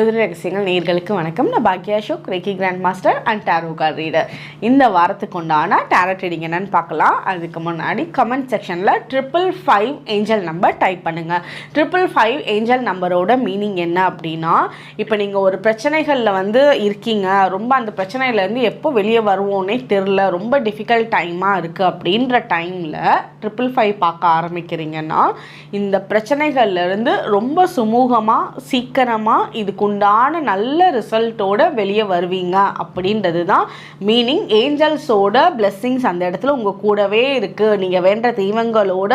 ஜோதிட ரகசியங்கள் நேர்களுக்கு வணக்கம். நான் Bhagya Ashok reiki grand master and tarot card reader இந்த வாரத்துக்கு உண்டான டேரோ ட்ரீடிங் என்னன்னு பார்க்கலாம். அதுக்கு முன்னாடி கமெண்ட் செக்ஷனில் triple five angel number type பண்ணுங்கள் ட்ரிபிள் ஃபைவ் ஏஞ்சல் நம்பரோட மீனிங் என்ன அப்படின்னா இப்போ நீங்கள் ஒரு பிரச்சனைகளில் வந்து இருக்கீங்க. ரொம்ப அந்த பிரச்சனையிலேருந்து எப்போ வெளியே வருவோன்னே தெரில ரொம்ப டிஃபிகல்ட் டைமாக இருக்குது அப்படின்ற டைமில் ட்ரிபிள் ஃபைவ் பார்க்க ஆரம்பிக்கிறீங்கன்னா இந்த பிரச்சனைகள்லேருந்து ரொம்ப சுமூகமாக சீக்கிரமாக இதுக்குண்டான நல்ல ரிசல்ட்டோட வெளியே வருவீங்க. அப்படின்றது தான் மீனிங் ஏஞ்சல்ஸோட பிளெஸ்ஸிங்ஸ் அந்த இடத்துல உங்கள் கூடவே இருக்குது நீங்கள் வேண்ட தெய்வங்களோட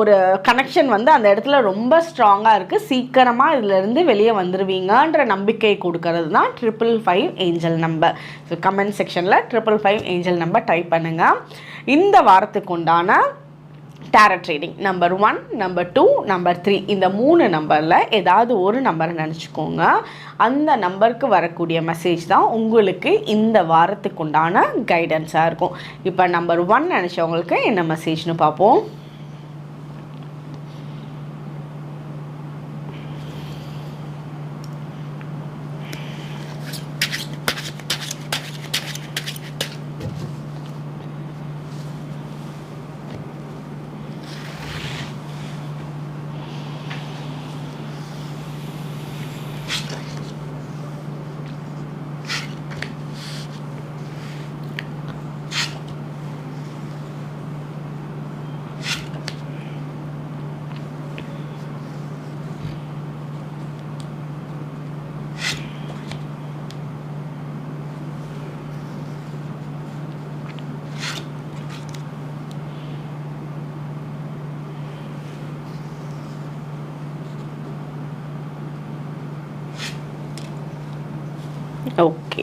ஒரு கனெக்ஷன் வந்து அந்த இடத்துல ரொம்ப ஸ்ட்ராங்காக இருக்குது சீக்கிரமாக இதுலேருந்து வெளியே வந்துடுவீங்கன்ற நம்பிக்கை கொடுக்கறது தான் triple five angel number so comment செக்ஷனில் triple five angel number type பண்ணுங்கள் இந்த வாரத்துக்கு உண்டான tarot reading number one number two number three இந்த மூணு நம்பரில் ஏதாவது ஒரு நம்பரை நினச்சிக்கோங்க. அந்த நம்பருக்கு வரக்கூடிய மெசேஜ் தான் உங்களுக்கு இந்த வாரத்துக்கு உண்டான கைடன்ஸாக இருக்கும். இப்போ நம்பர் ஒன் நினச்சவங்களுக்கு என்ன மெசேஜ்னு பார்ப்போம் ஓகே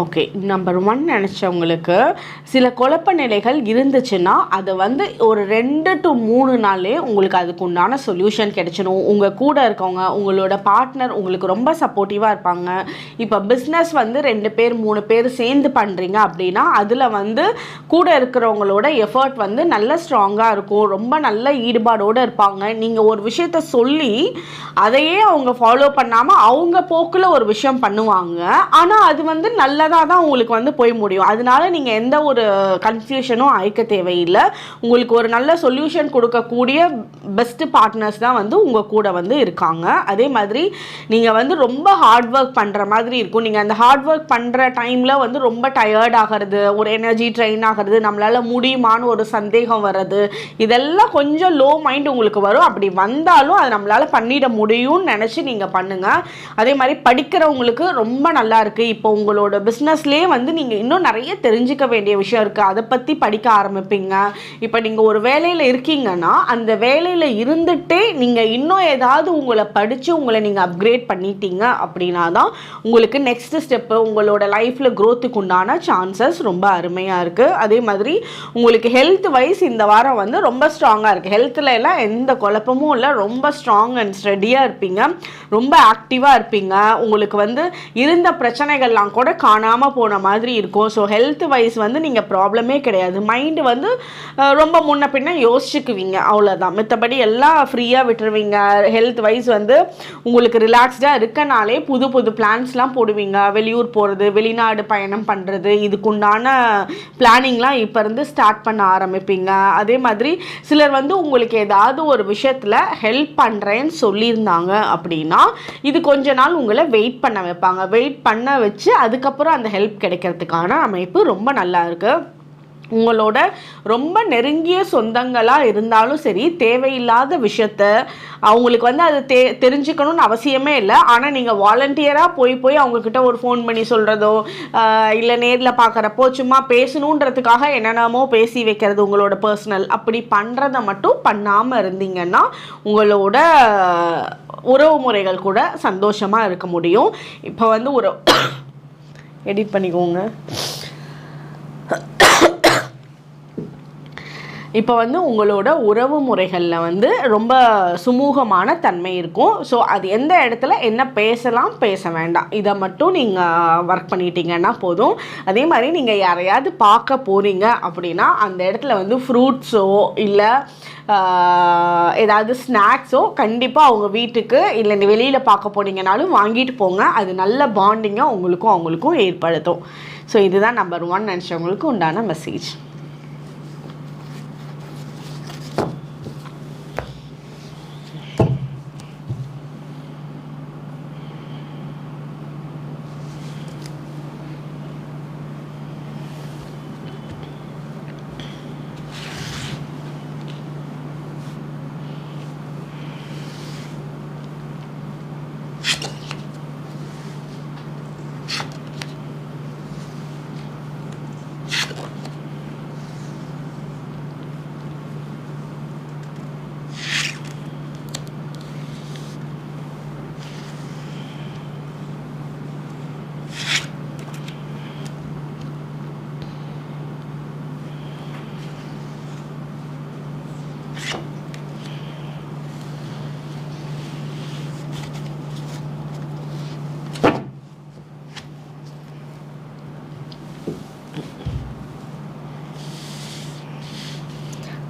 ஓகே நம்பர் ஒன் நினச்சவங்களுக்கு சில குழப்ப நிலைகள் இருந்துச்சுன்னா அதை வந்து ஒரு ரெண்டு டு மூணு நாளே உங்களுக்கு அதுக்கு உண்டான சொல்யூஷன் கிடைச்சிடும் உங்கள் கூட இருக்கவங்க உங்களோட பார்ட்னர் உங்களுக்கு ரொம்ப சப்போர்ட்டிவாக இருப்பாங்க. இப்போ பிஸ்னஸ் வந்து ரெண்டு பேர் மூணு பேர் சேர்ந்து பண்ணுறீங்க அப்படின்னா அதில் வந்து கூட இருக்கிறவங்களோட எஃபர்ட் வந்து நல்ல ஸ்ட்ராங்காக இருக்கும். ரொம்ப நல்ல ஈடுபாடோடு இருப்பாங்க. நீங்கள் ஒரு விஷயத்த சொல்லி அதையே அவங்க ஃபாலோ பண்ணாமல் அவங்க போக்கில் ஒரு விஷயம் பண்ணுவாங்க. ஆனால் அது வந்து நல்லதாக தான் உங்களுக்கு வந்து போய் முடியும். அதனால நீங்கள் எந்த ஒரு கன்ஃபியூஷனும் ஆயிக்க தேவையில்லை. உங்களுக்கு ஒரு நல்ல சொல்யூஷன் கொடுக்கக்கூடிய பெஸ்ட்டு பார்ட்னர்ஸ் தான் வந்து உங்கள் கூட வந்து இருக்காங்க. அதே மாதிரி நீங்கள் வந்து ரொம்ப ஹார்ட் ஒர்க் பண்ணுற மாதிரி இருக்கும். நீங்கள் அந்த ஹார்ட் ஒர்க் பண்ணுற டைமில் வந்து ரொம்ப டயர்ட் ஆகிறது ஒரு எனர்ஜி ட்ரெயின் ஆகிறது நம்மளால் முடியுமான்னு ஒரு சந்தேகம் வர்றது இதெல்லாம் கொஞ்சம் லோ மைண்ட் உங்களுக்கு வரும். அப்படி வந்தாலும் அதை நம்மளால் பண்ணிட முடியும்னு நினச்சி நீங்கள் பண்ணுங்கள் அதே மாதிரி படிக்கிறவங்களுக்கு ரொம்ப நல்லா இருக்குது இப்போ உங்களோட பிஸ்னஸ்லேயே வந்து நீங்கள் இன்னும் நிறைய தெரிஞ்சுக்க வேண்டிய விஷயம் இருக்குது அதை பற்றி படிக்க ஆரம்பிப்பீங்க. இப்போ நீங்கள் ஒரு வேலையில் இருக்கீங்கன்னா அந்த வேலையில் இருந்துகிட்டே நீங்கள் இன்னும் ஏதாவது உங்களை படித்து உங்களை நீங்கள் அப்கிரேட் பண்ணிட்டீங்க அப்படின்னா தான் உங்களுக்கு நெக்ஸ்ட் ஸ்டெப்பு உங்களோட லைஃப்பில் க்ரோத்துக்கு உண்டான சான்சஸ் ரொம்ப அருமையாக இருக்குது அதே மாதிரி உங்களுக்கு ஹெல்த் வைஸ் இந்த வாரம் வந்து ரொம்ப ஸ்ட்ராங்காக இருக்குது ஹெல்த்தில் எல்லாம் எந்த குழப்பமும் இல்லை. ரொம்ப ஸ்ட்ராங் அண்ட் ஸ்டடியாக இருப்பீங்க. ரொம்ப ஆக்டிவாக இருப்பீங்க. உங்களுக்கு வந்து இருந்த பிரச்சனைகள்லாம் கூட காணாமல் போன மாதிரி இருக்கும். ஸோ ஹெல்த் வைஸ் வந்து நீங்கள் ப்ராப்ளமே கிடையாது. மைண்டு வந்து ரொம்ப முன்ன பின்ன யோசிச்சுக்குவீங்க. அவ்வளோதான் மற்றபடி எல்லாம் ஃப்ரீயாக விட்டுருவீங்க. ஹெல்த் வைஸ் வந்து உங்களுக்கு ரிலாக்ஸ்டாக இருக்கனாலே புது புது பிளான்ஸ்லாம் போடுவீங்க. வெளியூர் போகிறது வெளிநாடு பயணம் பண்ணுறது இதுக்குண்டான பிளானிங்லாம் இப்போ இருந்து ஸ்டார்ட் பண்ண ஆரம்பிப்பீங்க. அதே மாதிரி சிலர் வந்து உங்களுக்கு ஏதாவது ஒரு விஷயத்தில் ஹெல்ப் பண்ணுறேன்னு சொல்லியிருந்தாங்க அப்படின்னா இது கொஞ்ச நாள் உங்களை வெயிட் பண்ண வைப்பாங்க. வெயிட் பண்ண வச்சு அதுக்கப்புறம் அந்த ஹெல்ப் கிடைக்கிறதுக்கான அமைப்பு ரொம்ப நல்லா இருக்குது உங்களோட ரொம்ப நெருங்கிய சொந்தங்களாக இருந்தாலும் சரி தேவையில்லாத விஷயத்த அவங்களுக்கு வந்து அது தெ தெரிஞ்சுக்கணும்னு அவசியமே இல்லை. ஆனால் நீங்கள் வாலண்டியராக போய் போய் அவங்கக்கிட்ட ஒரு ஃபோன் பண்ணி சொல்கிறதோ இல்லை நேரில் பார்க்குறப்போ சும்மா பேசணுன்றதுக்காக என்னென்னமோ பேசி வைக்கிறது உங்களோட பர்சனல் அப்படி பண்ணுறத மட்டும் பண்ணாமல் இருந்தீங்கன்னா உங்களோட உறவு முறைகள் கூட சந்தோஷமாக இருக்க முடியும். இப்போ வந்து ஒரு எடிட் பண்ணிக்கோங்க. இப்போ வந்து உங்களோட உறவு முறைகளில் வந்து ரொம்ப சுமூகமான தன்மை இருக்கும். ஸோ அது எந்த இடத்துல என்ன பேசலாம் பேச வேண்டாம். இதை மட்டும் நீங்கள் ஒர்க் பண்ணிட்டீங்கன்னா போதும். அதே மாதிரி நீங்கள் யாரையாவது பார்க்க போகிறீங்க அப்படின்னா அந்த இடத்துல வந்து ஃப்ரூட்ஸோ இல்லை ஏதாவது ஸ்நாக்ஸோ கண்டிப்பாக அவங்க வீட்டுக்கு இல்லை இந்த வெளியில் பார்க்க போனீங்கனாலும் வாங்கிட்டு போங்க. அது நல்ல பாண்டிங்காக உங்களுக்கும் அவங்களுக்கும் ஏற்படுத்தும். ஸோ இதுதான் நம்பர் ஒன் நினச்சவங்களுக்கு உண்டான மெசேஜ்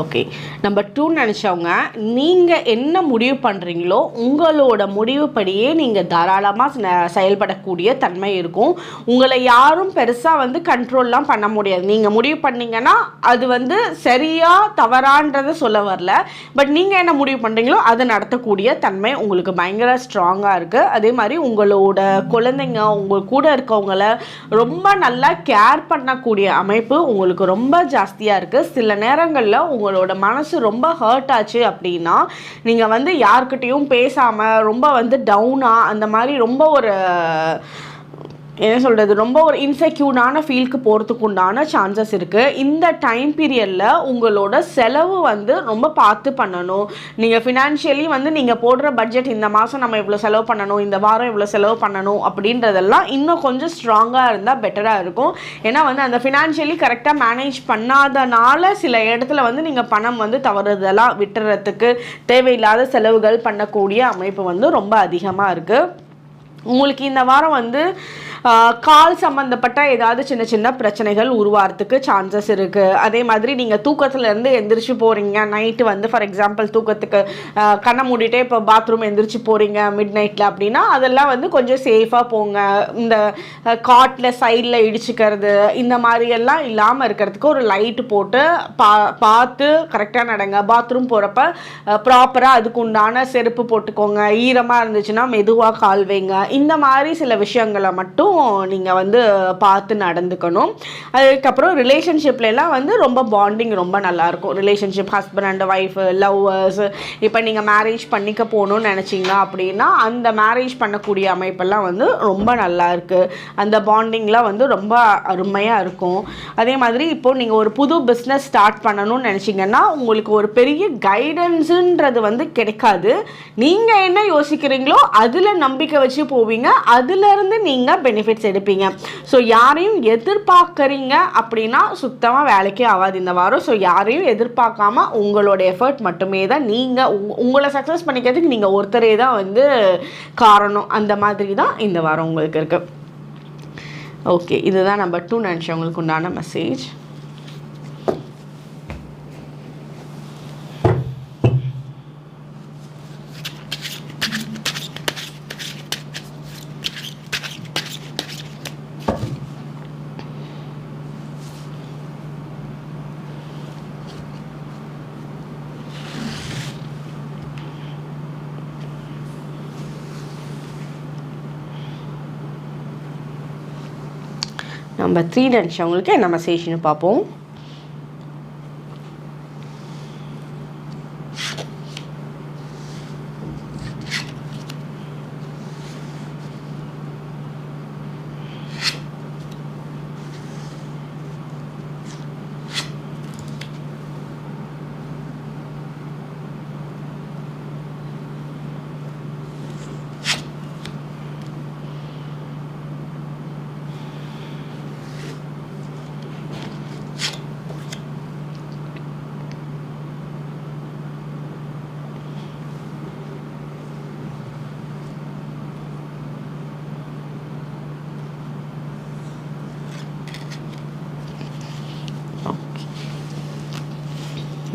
ஓகே நம்பர் டூ நினச்சவங்க நீங்கள் என்ன முடிவு பண்ணுறீங்களோ உங்களோட முடிவுப்படியே நீங்கள் தாராளமாக செயல்படக்கூடிய தன்மை இருக்கும். உங்களை யாரும் பெருசாக வந்து கண்ட்ரோல்லாம் பண்ண முடியாது. நீங்கள் முடிவு பண்ணீங்கன்னா அது வந்து சரியாக தவறான்றதை சொல்ல வரல. பட் நீங்கள் என்ன முடிவு பண்ணுறீங்களோ அதை நடத்தக்கூடிய தன்மை உங்களுக்கு பயங்கர ஸ்ட்ராங்காக இருக்குது அதே மாதிரி உங்களோட குழந்தைங்க உங்கள் கூட இருக்கவங்கள ரொம்ப நல்லா கேர் பண்ணக்கூடிய அமைப்பு உங்களுக்கு ரொம்ப ஜாஸ்தியாக இருக்குது சில நேரங்களில் உங்கள் உங்களோட மனசு ரொம்ப ஹர்ட் ஆச்சு அப்படின்னா நீங்கள் வந்து யார்கிட்டையும் பேசாமல் ரொம்ப வந்து டவுனாக அந்த மாதிரி ரொம்ப ஒரு என்ன சொல்கிறது ரொம்ப ஒரு இன்செக்யூர்டான ஃபீல்க்கு போகிறதுக்கு உண்டான சான்சஸ் இருக்குது இந்த டைம் பீரியடில் உங்களோட செலவு வந்து ரொம்ப பார்த்து பண்ணணும். நீங்கள் ஃபினான்ஷியலி வந்து நீங்கள் போடுற பட்ஜெட் இந்த மாதம் நம்ம இவ்வளோ செலவு பண்ணணும் இந்த வாரம் இவ்வளோ செலவு பண்ணணும் அப்படின்றதெல்லாம் இன்னும் கொஞ்சம் ஸ்ட்ராங்காக இருந்தால் பெட்டராக இருக்கும். ஏன்னா வந்து அந்த ஃபினான்ஷியலி கரெக்டாக மேனேஜ் பண்ணாதனால சில இடத்துல வந்து நீங்கள் பணம் வந்து தவறுதலாக விட்டுறதுக்கு தேவையில்லாத செலவுகள் பண்ணக்கூடிய அமைப்பு வந்து ரொம்ப அதிகமாக இருக்குது உங்களுக்கு இந்த வாரம் வந்து கால் சம்மந்தப்பட்ட ஏதாவது சின்ன சின்ன பிரச்சனைகள் உருவாகிறதுக்கு சான்சஸ் இருக்குது அதே மாதிரி நீங்கள் தூக்கத்துலேருந்து எந்திரிச்சு போகிறீங்க நைட்டு வந்து ஃபார் எக்ஸாம்பிள் தூக்கத்துக்கு கண்ணை மூடிட்டே இப்போ பாத்ரூம் எந்திரிச்சு போகிறீங்க மிட் நைட்டில் அப்படின்னா அதெல்லாம் வந்து கொஞ்சம் சேஃபாக போங்க. இந்த காட்டில் சைடில் இடிச்சுக்கிறது இந்த மாதிரியெல்லாம் இல்லாமல் இருக்கிறதுக்கு ஒரு லைட்டு போட்டு பா பார்த்து கரெக்டாக நடங்க. பாத்ரூம் போகிறப்ப ப்ராப்பராக அதுக்கு உண்டான செருப்பு போட்டுக்கோங்க. ஈரமாக இருந்துச்சுன்னா மெதுவாக கால் வைங்க. இந்த மாதிரி சில விஷயங்களை மட்டும் நீங்கள் வந்து பார்த்து நடந்துக்கணும். அதுக்கப்புறம் ரிலேஷன்ஷிப்லாம் வந்து ரொம்ப பாண்டிங் ரொம்ப நல்லாயிருக்கும். Relationship husband and wife lovers இப்போ நீங்கள் மேரேஜ் பண்ணிக்க போகணும்னு நினச்சிங்க அப்படின்னா அந்த மேரேஜ் பண்ணக்கூடிய அமைப்பெல்லாம் வந்து ரொம்ப நல்லா இருக்குது அந்த பாண்டிங்லாம் வந்து ரொம்ப அருமையாக இருக்கும். அதே மாதிரி இப்போது நீங்கள் ஒரு புது பிஸ்னஸ் ஸ்டார்ட் பண்ணணும்னு நினச்சிங்கன்னா உங்களுக்கு ஒரு பெரிய கைடன்ஸுன்றது வந்து கிடைக்காது. நீங்கள் என்ன யோசிக்கிறீங்களோ அதில் நம்பிக்கை வச்சு போவீங்க. அதுலேருந்து நீங்கள் பெனிஃபிட் பெனிஃபிட்ஸ் எடுப்பீங்க. ஸோ யாரையும் எதிர்பார்க்குறீங்க அப்படின்னா சுத்தமாக வேலைக்கே ஆகாது இந்த வாரம். ஸோ யாரையும் எதிர்பார்க்காம உங்களோட எஃபர்ட் மட்டுமே தான் நீங்கள் உங்களை சக்ஸஸ் பண்ணிக்கிறதுக்கு நீங்கள் ஒருத்தரே தான் வந்து காரணம். அந்த மாதிரி தான் இந்த வாரம் உங்களுக்கு இருக்குது ஓகே இதுதான் நம்பர் டூ நினச்சவங்களுக்கு உண்டான மெசேஜ் நம்பர் த்ரீ நினச்சவங்களுக்கு என்ன மெசேஜ்னு பார்ப்போம்.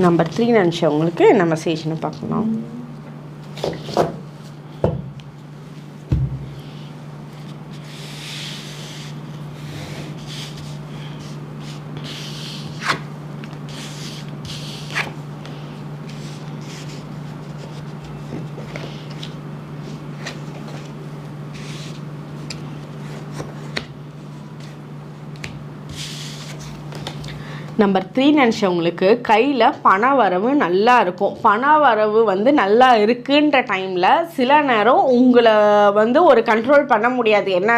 நம்பர் த்ரீ நினச்சவங்களுக்கு நம்ம சேஷனை பார்க்கலாம். நம்பர் த்ரீ நினச்சவங்களுக்கு கையில் பண வரவு நல்லா இருக்கும். பண வரவு வந்து நல்லா இருக்குன்ற டைமில் சில நேரம் உங்களை வந்து ஒரு கண்ட்ரோல் பண்ண முடியாது. என்ன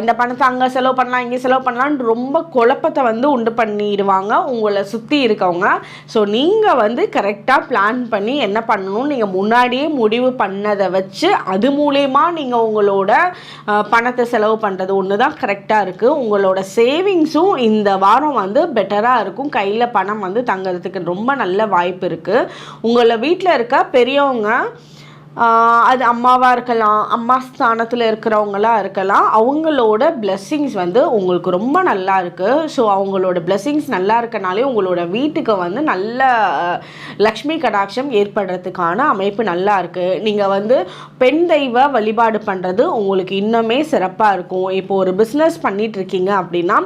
இந்த பணத்தை அங்கே செலவு பண்ணலாம் இங்கே செலவு பண்ணலான்னு ரொம்ப குழப்பத்தை வந்து உண்டு பண்ணிடுவாங்க. உங்களை சுற்றி இருக்கவங்க. ஸோ நீங்கள் வந்து கரெக்டாக பிளான் பண்ணி என்ன பண்ணணும்? நீங்கள் முன்னாடியே முடிவு பண்ணதை வச்சு அது மூலயமா நீங்கள் உங்களோட பணத்தை செலவு பண்ணுறது ஒன்று தான் கரெக்டாக இருக்குது உங்களோட சேவிங்ஸும் இந்த வாரம் வந்து பெட்டராக இருக்கும். கையில் பணம் வந்து தங்கிறதுக்கு ரொம்ப நல்ல வாய்ப்பு இருக்குது உங்களை வீட்டில் இருக்க பெரியவங்க அது அம்மாவாக இருக்கலாம் அம்மா ஸ்தானத்தில் இருக்கிறவங்களாக இருக்கலாம். அவங்களோட பிளெஸ்ஸிங்ஸ் வந்து உங்களுக்கு ரொம்ப நல்லா இருக்குது ஸோ அவங்களோட பிளெஸ்ஸிங்ஸ் நல்லா இருக்கனாலே உங்களோட வீட்டுக்கு வந்து நல்ல லக்ஷ்மி கடாட்சம் ஏற்படுறதுக்கான அமைப்பு நல்லா இருக்குது நீங்கள் வந்து பெண் தெய்வ வழிபாடு பண்ணுறது உங்களுக்கு இன்னுமே சிறப்பாக இருக்கும். இப்போ ஒரு பிஸ்னஸ் பண்ணிகிட்ருக்கீங்க இருக்கீங்க அப்படின்னா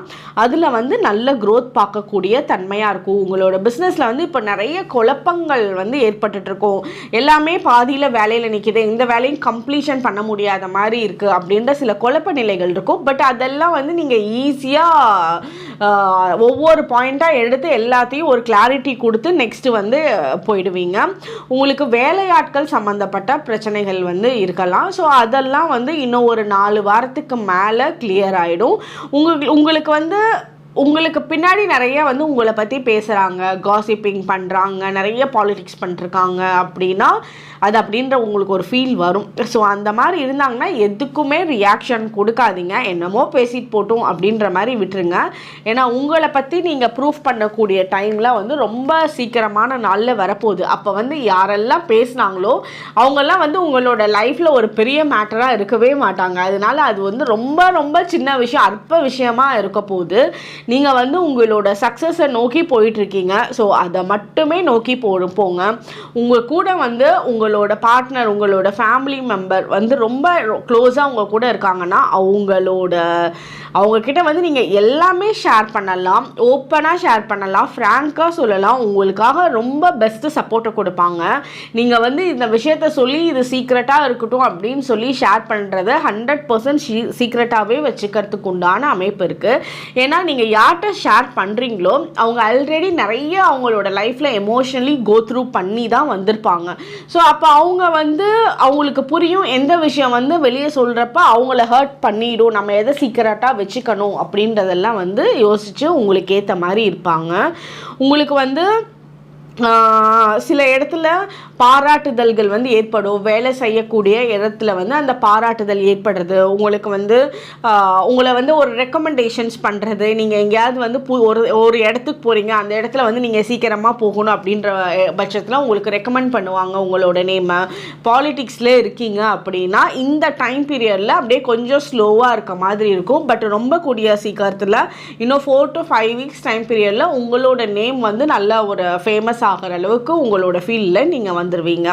அதில் வந்து நல்ல க்ரோத் பார்க்கக்கூடிய தன்மையாக இருக்கும். உங்களோட பிஸ்னஸில் வந்து இப்போ நிறைய குழப்பங்கள் வந்து ஏற்பட்டுட்ருக்கும். எல்லாமே பாதியில் வேலையில் வேலையில் நிற்கிது இந்த வேலையும் கம்ப்ளீஷன் பண்ண முடியாத மாதிரி இருக்குது அப்படின்ற சில குழப்ப நிலைகள் இருக்கும். பட் அதெல்லாம் வந்து நீங்கள் ஈஸியாக ஒவ்வொரு பாயிண்ட்டாக எடுத்து எல்லாத்தையும் ஒரு கிளாரிட்டி கொடுத்து நெக்ஸ்ட்டு வந்து போயிடுவீங்க. உங்களுக்கு வேலையாட்கள் சம்மந்தப்பட்ட பிரச்சனைகள் வந்து இருக்கலாம். ஸோ அதெல்லாம் வந்து இன்னும் ஒரு நாலு வாரத்துக்கு மேலே கிளியர் ஆகிடும் உங்களுக்கு உங்களுக்கு வந்து உங்களுக்கு பின்னாடி நிறைய வந்து உங்களை பற்றி பேசுகிறாங்க காசிப்பிங் பண்ணுறாங்க நிறைய பாலிடிக்ஸ் பண்ணிருக்காங்க அப்படின்னா அது அப்படின்ற உங்களுக்கு ஒரு ஃபீல் வரும். ஸோ அந்த மாதிரி இருந்தாங்கன்னா எதுக்குமே ரியாக்ஷன் கொடுக்காதீங்க. என்னமோ பேசிட்டு போட்டோம் அப்படின்ற மாதிரி விட்டுருங்க. ஏன்னா உங்களை பற்றி நீங்கள் ப்ரூஃப் பண்ணக்கூடிய டைமில் வந்து ரொம்ப சீக்கிரமான நாளில் வரப்போகுது. அப்போ வந்து யாரெல்லாம் பேசுனாங்களோ அவங்கெல்லாம் வந்து உங்களோட லைஃப்பில் ஒரு பெரிய மேட்டராக இருக்கவே மாட்டாங்க. அதனால அது வந்து ரொம்ப ரொம்ப சின்ன விஷயம் அற்ப விஷயமாக இருக்க போகுது. நீங்கள் வந்து உங்களோட சக்ஸஸை நோக்கி போயிட்டுருக்கீங்க ஸோ அதை மட்டுமே நோக்கி போ போங்க. உங்கள் கூட வந்து உங்கள் உங்களோட பார்ட்னர் உங்களோட ஃபேமிலி மெம்பர் வந்து ரொம்ப க்ளோஸாக உங்கள் கூட இருக்காங்கன்னா அவங்களோட அவங்கக்கிட்ட வந்து நீங்கள் எல்லாமே ஷேர் பண்ணலாம். ஓப்பனாக ஷேர் பண்ணலாம். ஃப்ராங்காக சொல்லலாம். உங்களுக்காக ரொம்ப பெஸ்ட்டு சப்போர்ட்டை கொடுப்பாங்க. நீங்கள் வந்து இந்த விஷயத்த சொல்லி இது சீக்ரெட்டாக இருக்கட்டும் அப்படின்னு சொல்லி ஷேர் பண்ணுறத ஹண்ட்ரட் பர்சன்ட் சீக்ரெட்டாகவே வச்சுக்கிறதுக்கு உண்டான அமைப்பு இருக்குது ஏன்னா நீங்கள் யார்கிட்ட ஷேர் பண்ணுறீங்களோ அவங்க ஆல்ரெடி நிறைய அவங்களோட லைஃப்பில் எமோஷனலி கோ த்ரூ பண்ணி தான் வந்திருப்பாங்க. ஸோ அப்போ அவங்க வந்து அவங்களுக்கு புரியும் எந்த விஷயம் வந்து வெளியே சொல்கிறப்ப அவங்கள ஹர்ட் பண்ணிடும். நம்ம எதை சீக்கிரட்டாக வச்சுக்கணும் அப்படின்றதெல்லாம் வந்து யோசித்து உங்களுக்கு ஏற்ற மாதிரி இருப்பாங்க. உங்களுக்கு வந்து சில இடத்துல பாராட்டுதல்கள் வந்து ஏற்படும். வேலை செய்யக்கூடிய இடத்துல வந்து அந்த பாராட்டுதல் ஏற்படுறது. உங்களுக்கு வந்து உங்களை வந்து ஒரு ரெக்கமெண்டேஷன்ஸ் பண்ணுறது நீங்கள் எங்கேயாவது வந்து ஒரு ஒரு இடத்துக்கு போகிறீங்க அந்த இடத்துல வந்து நீங்கள் சீக்கிரமாக போகணும் அப்படின்ற பட்சத்தில் உங்களுக்கு ரெக்கமெண்ட் பண்ணுவாங்க உங்களோட நேமை பாலிட்டிக்ஸில் இருக்கீங்க அப்படின்னா இந்த டைம் பீரியடில் அப்படியே கொஞ்சம் ஸ்லோவாக இருக்க மாதிரி இருக்கும். பட் ரொம்ப கூடிய சீக்கிரத்தில் இன்னும் four to five weeks time பீரியடில் உங்களோட நேம் வந்து நல்ல ஒரு ஃபேமஸ் ஆகிற அளவுக்கு உங்களோட ஃபீல்டில் நீங்கள் வந்துடுவீங்க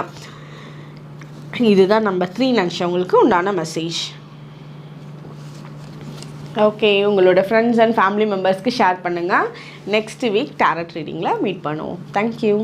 இதுதான் நம்பர் த்ரீ நினச்சவங்களுக்கு உண்டான மெசேஜ் ஓகே உங்களோட ஃப்ரெண்ட்ஸ் அண்ட் ஃபேமிலி மெம்பர்ஸ்க்கு ஷேர் பண்ணுங்கள் நெக்ஸ்ட் வீக் டேரட் ரீடிங்கில் மீட் பண்ணுவோம். Thank you